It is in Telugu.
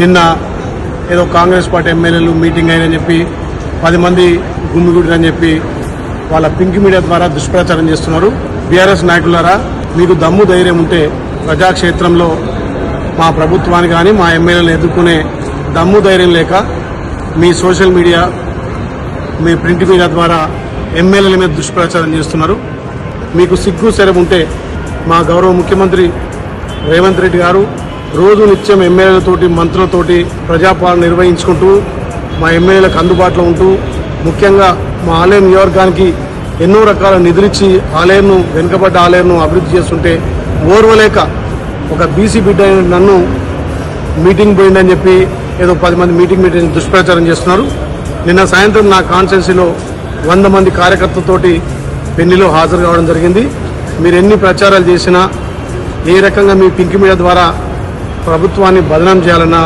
నిన్న ఏదో కాంగ్రెస్ పార్టీ ఎమ్మెల్యేలు మీటింగ్ అయిందని చెప్పి పది మంది గుమ్మిగుడిని చెప్పి వాళ్ళ పింక్ మీడియా ద్వారా దుష్ప్రచారం చేస్తున్నారు. బీఆర్ఎస్ నాయకులారా మీకు దమ్ము ధైర్యం ఉంటే ప్రజాక్షేత్రంలో మా ప్రభుత్వాన్ని కానీ మా ఎమ్మెల్యేలను ఎదుర్కొనే దమ్ము ధైర్యం లేక మీ సోషల్ మీడియా మీ ప్రింట్ మీడియా ద్వారా ఎమ్మెల్యేల మీద దుష్ప్రచారం చేస్తున్నారు. మీకు సిగ్గు సెరవు ఉంటే మా గౌరవ ముఖ్యమంత్రి రేవంత్ రెడ్డి గారు రోజు నిత్యం ఎమ్మెల్యేలతోటి మంత్రులతోటి ప్రజాపాలన నిర్వహించుకుంటూ మా ఎమ్మెల్యేలకు అందుబాటులో ఉంటూ ముఖ్యంగా మా ఆలయం నియోజకానికి ఎన్నో రకాల నిధులిచ్చి ఆలయంను వెనుకబడ్డ ఆలయంను అభివృద్ధి చేస్తుంటే ఓర్వలేక ఒక బీసీ బిడ్డ అయిన నన్ను మీటింగ్ పోయిందని చెప్పి ఏదో పది మంది మీటింగ్ మీటింగ్ దుష్ప్రచారం చేస్తున్నారు. నిన్న సాయంత్రం నా కాన్స్టెన్సీలో వంద మంది కార్యకర్తలతోటి పెళ్ళిలో హాజరు కావడం జరిగింది. మీరు ఎన్ని ప్రచారాలు చేసినా ఏ రకంగా మీ పింక్ మీడియా ద్వారా ప్రభుత్వాన్ని బదనం చేయాలన్నా